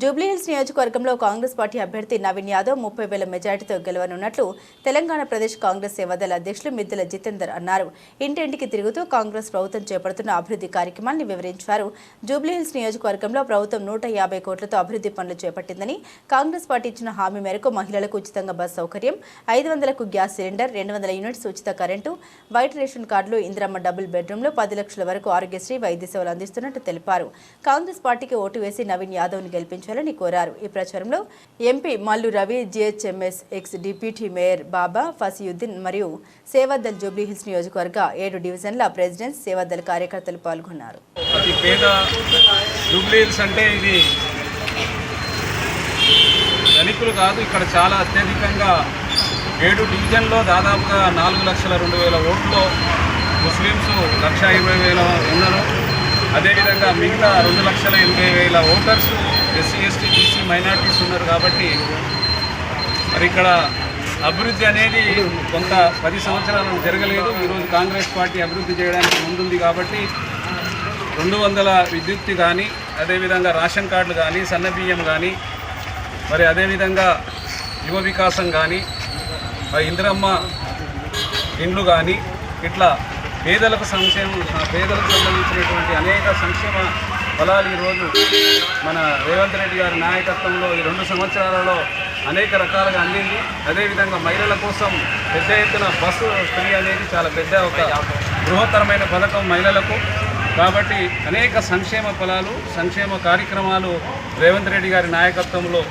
జూబ్లీహిల్స్ నియోజకవర్గంలో కాంగ్రెస్ పార్టీ అభ్యర్థి నవీన్ యాదవ్ ముప్పై వేల మెజార్టీతో గెలవనున్నట్లు తెలంగాణ ప్రదేశ్ కాంగ్రెస్ సేవాదళ అధ్యక్షులు మిద్దెల జితేందర్ అన్నారు. ఇంటింటికి తిరుగుతూ కాంగ్రెస్ ప్రభుత్వం చేపడుతున్న అభివృద్ధి కార్యక్రమాన్ని వివరించారు. జూబ్లీహిల్స్ నియోజకవర్గంలో ప్రభుత్వం నూట యాభై కోట్లతో అభివృద్ధి పనులు చేపట్టిందని కాంగ్రెస్ పార్టీ ఇచ్చిన హామీ మేరకు మహిళలకు ఉచితంగా బస్ సౌకర్యం ఐదు వందలకు గ్యాస్ సిలిండర్ రెండు వందల యూనిట్స్ ఉచిత కరెంటు వైట్ రేషన్ కార్డులు ఇందిరమ్మ డబుల్ బెడ్రూమ్లో పది లక్షల వరకు ఆరోగ్యశ్రీ వైద్య సేవలు అందిస్తున్నట్టు తెలిపారు. కాంగ్రెస్ పార్టీకి ఓటు వేసి నవీన్ యాదవ్ను గెలిపించాలని కోరారు. ఈ ప్రచారంలో MP Mallu Ravi GHMC ex deputy mayor Baba Fasiuddin మరియు సేవాదల్ జూబ్లీహిల్స్ నియోజకవర్గ ఏడు డివిజన్ల ప్రెసిడెంట్ సేవాదల్ కార్యకర్తలు పాల్గొన్నారు. అంటే ఇది ధనికులు కాదు ఇక్కడ చాలా అత్యధికంగా ఏడు డివిజన్లో దాదాపుగా నాలుగు లక్షల రెండు వేల ఓట్లు ముస్లిమ్స్ లక్ష ఇరవై వేల ఉన్నారు. అదేవిధంగా మిగతా రెండు లక్షల ఎనభై వేల voters SC ST BC minorities ఉన్నారు కాబట్టి మరి ఇక్కడ అభివృద్ధి అనేది కొంత పది సంవత్సరాలు జరగలేదు. ఈరోజు కాంగ్రెస్ పార్టీ అభివృద్ధి చేయడానికి ముందుంది కాబట్టి రెండు వందల విద్యుత్ కానీ అదేవిధంగా రేషన్ కార్డులు కానీ సన్న బియ్యం కానీ మరి అదేవిధంగా యువ వికాసం కానీ మరి ఇందిరమ్మ ఇండ్లు కానీ ఇట్లా పేదలకు సంక్షేమ పేదలకు సంబంధించినటువంటి అనేక సంక్షేమ ఫలాలు ఈరోజు మన రేవంత్ రెడ్డి గారి నాయకత్వంలో ఈ రెండు సంవత్సరాలలో అనేక రకాలుగా అందింది. అదేవిధంగా మహిళల కోసం పెద్ద ఎత్తున బస్సు ఫ్రీ అనేది చాలా పెద్ద ఒక బృహత్తరమైన పథకం మహిళలకు. కాబట్టి అనేక సంక్షేమ ఫలాలు సంక్షేమ కార్యక్రమాలు రేవంత్ రెడ్డి గారి నాయకత్వంలో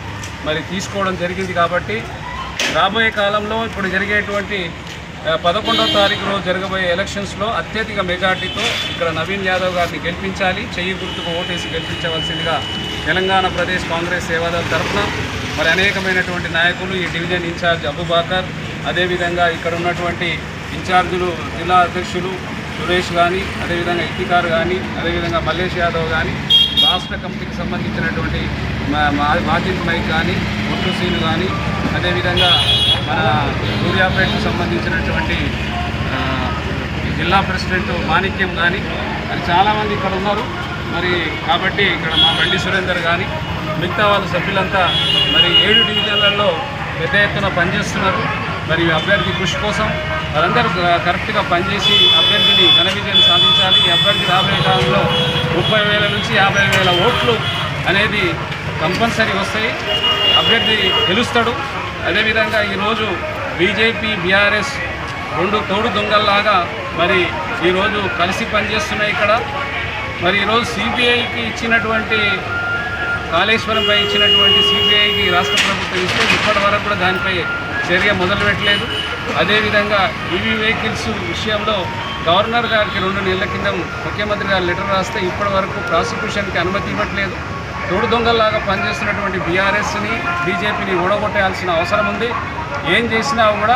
మరి తీసుకోవడం జరిగింది కాబట్టి రాబోయే కాలంలో ఇప్పుడు జరిగేటువంటి పదకొండవ తారీఖు రోజు జరగబోయే ఎలక్షన్స్లో అత్యధిక మెజార్టీతో ఇక్కడ నవీన్ యాదవ్ గారిని గెలిపించాలి చెయ్యి గుర్తుకు ఓటేసి గెలిపించవలసిందిగా తెలంగాణ ప్రదేశ్ కాంగ్రెస్ సేవాదళ తరఫున మరి అనేకమైనటువంటి నాయకులు ఈ డివిజన్ ఇన్ఛార్జ్ అబుబాకర్ అదేవిధంగా ఇక్కడ ఉన్నటువంటి ఇన్ఛార్జులు జిల్లా అధ్యక్షులు సురేష్ కానీ అదేవిధంగా ఇతికార్ కానీ అదేవిధంగా మల్లేష్ యాదవ్ కానీ రాష్ట్ర కమిటీకి సంబంధించినటువంటి మా- మా- మైక్ కానీ ఒట్టు సీను కానీ అదేవిధంగా మన సూర్యాపేటకు సంబంధించినటువంటి జిల్లా ప్రెసిడెంట్ మాణిక్యం కానీ మరి చాలామంది ఇక్కడ ఉన్నారు. మరి కాబట్టి ఇక్కడ మా బండి సురేందర్ కానీ మిగతా వాళ్ళ సభ్యులంతా మరి ఏడు డివిజన్లలో పెద్ద ఎత్తున పనిచేస్తున్నారు. మరి అభ్యర్థి కృషి కోసం వారందరూ కరెక్ట్గా పనిచేసి అభ్యర్థిని ఘన విజయం సాధించాలి. ఈ అభ్యర్థి రాబోయే ముప్పై వేల నుంచి యాభై వేల ఓట్లు అనేది కంపల్సరీ వస్తాయి. అభ్యర్థి గెలుస్తాడు. అదేవిధంగా ఈరోజు బీజేపీ బీఆర్ఎస్ రెండు తోడు దొంగల్లాగా మరి ఈరోజు కలిసి పనిచేస్తున్నాయి ఇక్కడ. మరి ఈరోజు సిబిఐకి ఇచ్చినటువంటి కాళేశ్వరంపై ఇచ్చినటువంటి సిబిఐకి రాష్ట్ర ప్రభుత్వం ఇస్తే ఇప్పటి వరకు కూడా దానిపై చర్య మొదలు పెట్టలేదు అదేవిధంగా ఈవీ వెహికల్స్ విషయంలో గవర్నర్ గారికి రెండు నెలల కింద ముఖ్యమంత్రి గారు లెటర్ రాస్తే ఇప్పటి వరకు ప్రాసిక్యూషన్కి అనుమతి ఇవ్వట్లేదు. తోడు దొంగల్లాగా పనిచేస్తున్నటువంటి బీఆర్ఎస్ని బీజేపీని ఓడగొట్టేయాల్సిన అవసరం ఉంది. ఏం చేసినా కూడా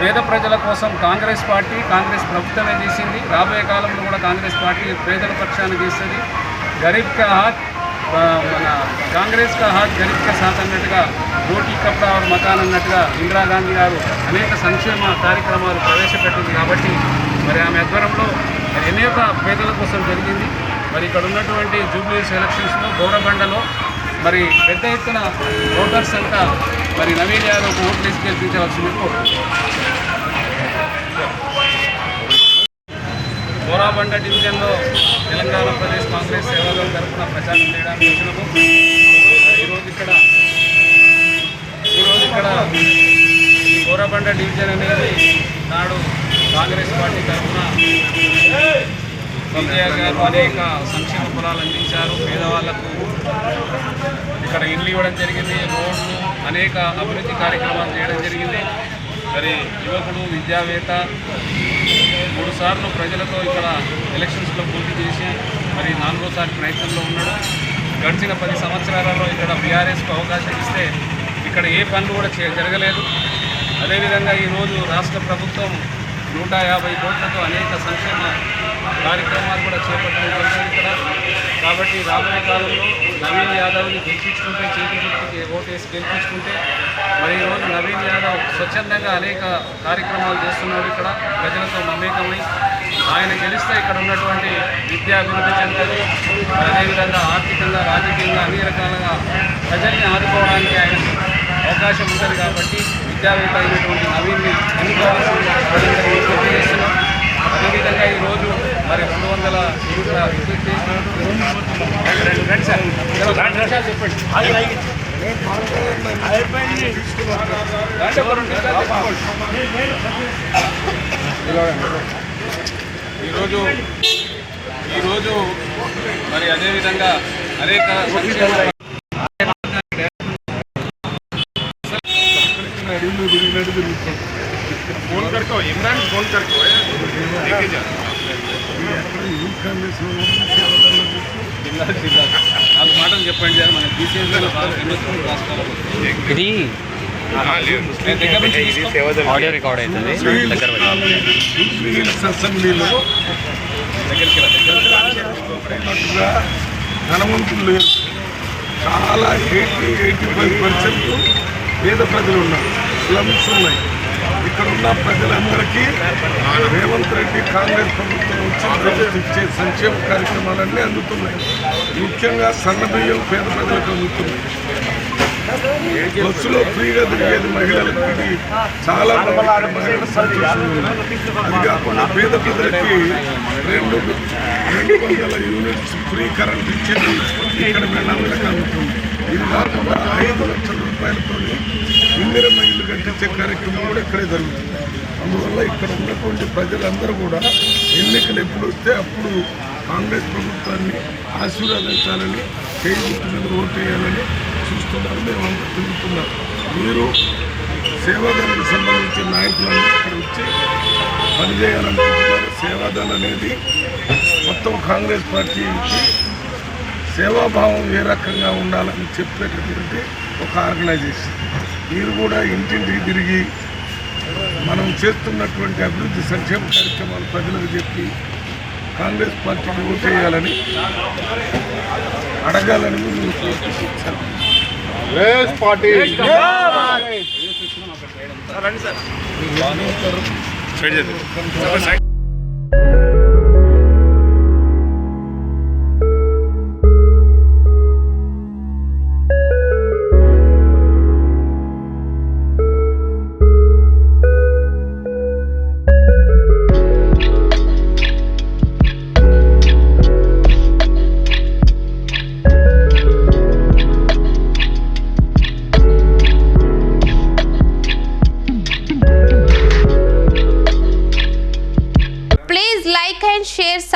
పేద ప్రజల కోసం కాంగ్రెస్ పార్టీ కాంగ్రెస్ ప్రభుత్వమే చేసింది. రాబోయే కాలంలో కూడా కాంగ్రెస్ పార్టీ పేదల పక్షాన చేస్తుంది. గరీబ్ కా హాత్ మన కాంగ్రెస్ కా హాత్ గరీబ్ కా సాత్ అన్నట్టుగా రోటీ కప్డా మకాన్ అన్నట్టుగా ఇందిరాగాంధీ గారు అనేక సంక్షేమ కార్యక్రమాలు ప్రవేశపెట్టింది కాబట్టి మరి ఆమె ఆధ్వర్యంలో అనేక పేదల కోసం జరిగింది. మరి ఇక్కడ ఉన్నటువంటి జూబ్లీస్ ఎలక్షన్స్లో గౌరబండలో మరి పెద్ద ఎత్తున ఓటర్స్ అంతా మరి నవీన్ యాదవ్ ఓట్లు వేసి గెలిపించవలసింది గోరాబండ డివిజన్లో తెలంగాణ ప్రదేశ్ కాంగ్రెస్ సేవల తరఫున ప్రచారం చేయడానికి ఈరోజు ఇక్కడ ఈరోజు ఇక్కడ గోరాబండ డివిజన్ అనేది నాడు కాంగ్రెస్ పార్టీ తరఫున కేసీఆర్ గారు అనేక సంక్షేమ ఫలాలు అందించారు. పేదవాళ్ళకు ఇక్కడ ఇండ్లు ఇవ్వడం జరిగింది. రోడ్లు అనేక అభివృద్ధి కార్యక్రమాలు చేయడం జరిగింది. మరి యువకుడు విద్యావేత్త మూడు సార్లు ప్రజలతో ఇక్కడ ఎలక్షన్స్లో పోటీ చేసి మరి నాలుగోసారి ప్రయత్నంలో ఉన్నాడు. గడిచిన పది సంవత్సరాలలో ఇక్కడ బీఆర్ఎస్కు అవకాశం ఇస్తే ఇక్కడ ఏ పనులు కూడా జరగలేదు. అదేవిధంగా ఈరోజు రాష్ట్ర ప్రభుత్వం నూట యాభై కోట్లతో అనేక సంక్షేమ కార్యక్రమాలు కూడా చేపట్టడం ఇక్కడ. కాబట్టి రాబోయే కాలంలో నవీన్ యాదవ్ని గెలిపించుకుంటే చేతి ఓటేసి గెలిపించుకుంటే మరి ఈరోజు నవీన్ యాదవ్ స్వచ్ఛందంగా అనేక కార్యక్రమాలు చేస్తున్నాడు ఇక్కడ. ప్రజలతో మమేకమై ఆయన గెలిస్తే ఇక్కడ ఉన్నటువంటి విద్యా అభివృద్ధి చెందదు అదేవిధంగా ఆర్థికంగా రాజకీయంగా అన్ని రకాలుగా ప్రజల్ని ఆదుకోవడానికి ఆయన అవకాశం ఉంటుంది కాబట్టి విద్యావేత్త అయినటువంటి నవీన్ని చేస్తున్నాం అదేవిధంగా ఈరోజు మరి రెండు వందల రెండు నిమిషాలు చెప్పండి. ఈరోజు ఈరోజు మరి అదేవిధంగా అనేక సంక్షేమ జిల్లా మాటలు చెప్పండి సార్ మన బీసీఎస్లో ఇది ఆడియో రికార్డ్ అవుతుంది. దగ్గర అసెంబ్లీలో ధనవంతులు లేరు. చాలా ఎయిటీ ఎయిటీ ఫైవ్ పర్సెంట్ పేద ప్రజలు ఉన్నారు. స్లమ్స్ ఉన్నాయి. ఇక్కడ ఉన్న ప్రజలందరికీ రేవంత్ రెడ్డి కాంగ్రెస్ ప్రభుత్వం వచ్చి ఇచ్చే సంక్షేమ కార్యక్రమాలన్నీ అందుతున్నాయి. ముఖ్యంగా సన్నబియ్యం పేద ప్రజలకు అందుతున్నాయి. బస్సులో ఫ్రీగా తిరిగేది మహిళలకు ఇది చాలా మహిళల ఇక్కడ మహిళలు అది కాకుండా పేద ప్రజలకి రెండు రెండు వందల యూనిట్స్ ఫ్రీ కరెంట్ ఇచ్చేది ఇక్కడ వెళ్ళాలని అందుతుంది. ఇది కాకుండా ఐదు లక్షల రూపాయలతో ఇందిరమ్మ ఇల్లు కట్టించే కార్యక్రమం కూడా ఇక్కడే జరుగుతుంది. అందువల్ల ఇక్కడ ఉన్నటువంటి ప్రజలందరూ కూడా ఎన్నికలు ఎప్పుడు వస్తే అప్పుడు కాంగ్రెస్ ప్రభుత్వాన్ని ఆశీర్వదించాలని చేయి మీద ఓటు వేయాలని చూస్తున్నారు. మేమంతా తిరుగుతున్నాం. మీరు సేవాదానికి సంబంధించిన నాయకులను ఇక్కడ వచ్చి పనిచేయాలనుకుంటున్నారు. సేవాదాన్ అనేది మొత్తం కాంగ్రెస్ పార్టీకి సేవాభావం ఏ రకంగా ఉండాలని చెప్పేటటువంటి ఒక ఆర్గనైజేషన్. మీరు కూడా ఇంటింటికి తిరిగి మనం చేస్తున్నటువంటి అభివృద్ధి సంక్షేమ కార్యక్రమాలు ప్రజలకు చెప్పి కాంగ్రెస్ పార్టీకి ఓటు వేయాలని అడగాలని మీరు